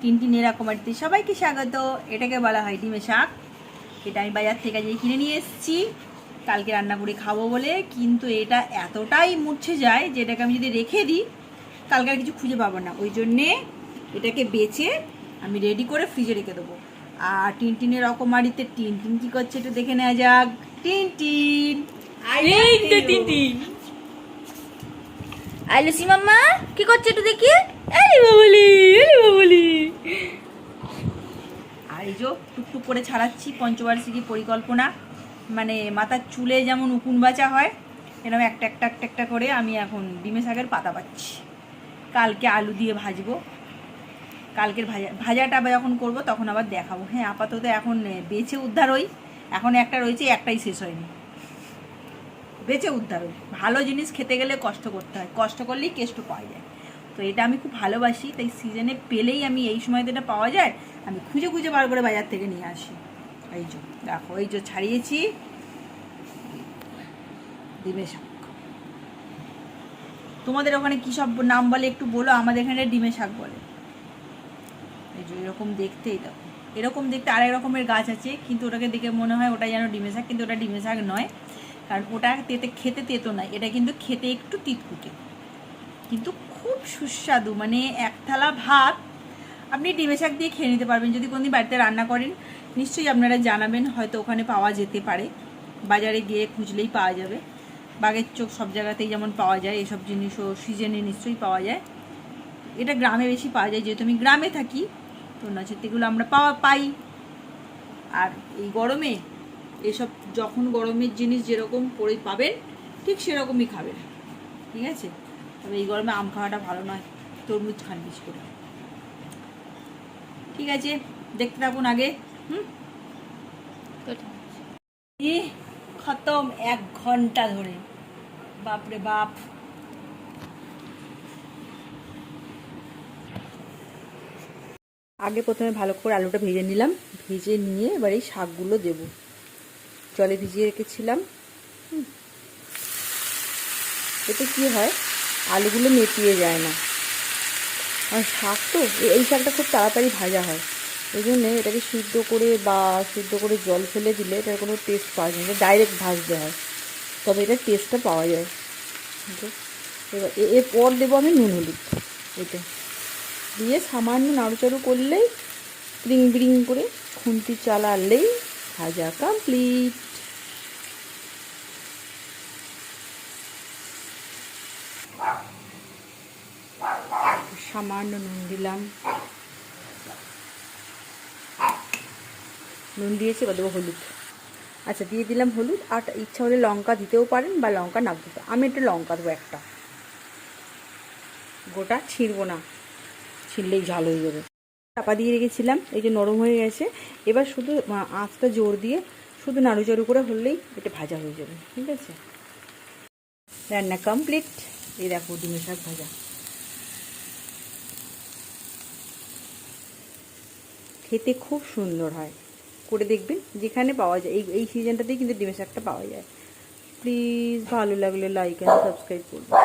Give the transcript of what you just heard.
টিনটিনের রকমারিতে সবাইকে স্বাগত। এটাকে বলা হয় ডিমে শাক। এটা আমি বাজার থেকে যে কিনে নিয়ে এসেছি। কালকে রান্না করে খাব বলে, কিন্তু এটা এতটাই মুছে যায় যে এটাকে আমি যদি রেখে দিই, কালকে আর কিছু খুঁজে পাবো না। ওই জন্যে এটাকে বেছে আমি রেডি করে ফ্রিজে রেখে দেবো। আর টিনটিনের রকমারিতে টিনটিন কী করছে একটু দেখে নেওয়া যাক। Tintin! I love I Lucy মাম্মা। কি করছে একটু দেখি। আরে বাবলি আরে বাবলি আর এই টুকটুক করে ছাড়াচ্ছি পঞ্চবার্ষিকী পরিকল্পনা। মানে মাথার চুলে যেমন উকুন বাঁচা হয়, এরকম একটা একটা একটা একটা করে আমি এখন ডিমে শাকের পাতা পাচ্ছি কালকে আলু দিয়ে ভাজবো। কালকের ভাজা ভাজাটা যখন করব তখন আবার দেখাবো। হ্যাঁ আপাতত এখন বেছে উদ্ধার হই। এখন একটা রয়েছে, একটাই শেষ হয়নি। বেঁচে উদ্ধার হই ভালো জিনিস খেতে গেলে কষ্ট করতে হয়। কষ্ট করলেই কেষ্ট পাওয়া যায়। তো এটা আমি খুব ভালোবাসি। তাই সিজনে পেলেই আমি এই সময়তে এটা পাওয়া যায়, আমি খুঁজে খুঁজে বার করে বাজার থেকে নিয়ে আসি। এই যে, দেখো, এই যে ছাড়িয়েছি। ডিমে শাক তোমাদের ওখানে কী সব নাম বলে একটু বলো? আমাদের এখানে ডিমে শাক বলে। এই যে, এরকম দেখতেই দেখো। এরকম দেখতে আরেক রকমের গাছ আছে, কিন্তু ওটাকে দেখে মনে হয় ওটা যেন ডিমে শাক কিন্তু ওটা ডিমে শাক নয়। কারণ ওটা তেতে, খেতে তেতো নয়, এটা কিন্তু খেতে একটু তিতকুটে। কিন্তু খুব সুস্বাদু মানে এক থালা ভাত, আপনি ডিমে শাক দিয়ে খেয়ে নিতে পারবেন। যদি কোনোদিন বাড়িতে রান্না করেন, নিশ্চয়ই আপনারা জানাবেন, হয়তো ওখানে পাওয়া যেতে পারে। বাজারে গিয়ে খুঁজলেই পাওয়া যাবে। বাগের চোখ সব জায়গাতেই যেমন পাওয়া যায়, এসব জিনিসও সিজনে নিশ্চয়ই পাওয়া যায়। এটা গ্রামে বেশি পাওয়া যায়, যেহেতু আমি গ্রামে থাকি, তো নচেত এগুলো আমরা পাওয়া, পাই। আর এই গরমে এসব যখন গরমের জিনিস যেরকম করে পাবেন ঠিক সেরকমই খাবেন ঠিক আছে? তবে এই গরমে আম খাওয়াটা ভালো নয়, তরমুজ খান বেশি করে। ঠিক আছে? দেখতে থাকুন আগে, হুম? খতম এক ঘণ্টা ধরে। বাপরে বাপ। আগে প্রথমে ভালো করে আলুটা ভেজে নিলাম। ভেজে নিয়ে এবার এই শাকগুলো দেব। জলে ভিজিয়ে রেখেছিলাম। এতে কি হয়? আলুগুলো নেতিয়ে যায় না। আর শাক তো, এই শাকটা খুব তাড়াতাড়ি ভাজা হয়। ওই জন্যে এটাকে সিদ্ধ করে বা সিদ্ধ করে জল ফেলে দিলে এটার কোনো টেস্ট পাওয়া যায় না ডাইরেক্ট ভাজতে হয়। তবে এটার টেস্টটা পাওয়া যায়। এবার এরপর দেবো আমি নুন, হলুদ। এটা দিয়ে সামান্য নাড়ুচাড়ু করলেই ব্রিং ব্রিং করে খুন্তি চালালেই ভাজা কমপ্লিট সামান্য নুন দিলাম। নুন দিয়েছি, এবার দেবো হলুদ। আচ্ছা দিয়ে দিলাম হলুদ, আর ইচ্ছা হলে লঙ্কা দিতেও পারেন বা লঙ্কা না দিতে। আমি একটা লঙ্কা দেবো একটা। গোটা ছিঁড়বো না, ছিঁড়লেই ঝাল হয়ে যাবে। চাপা দিয়ে রেখেছিলাম, এই যে নরম হয়ে গেছে। এবার শুধু আঁচটা জোর দিয়ে শুধু নাড়ুচাড়ু করে হলেই এটা ভাজা হয়ে যাবে, ঠিক আছে? রান্না কমপ্লিট এই দেখো ডিমের শাক ভাজা। খেতে খুব সুন্দর হয়। করে দেখবেন যেখানে পাওয়া যায়, এই এই সিজনটাতেই কিন্তু ডিমের শাকটা পাওয়া যায়। প্লিজ ভালো লাগলে লাইক অ্যান্ড সাবস্ক্রাইব করবেন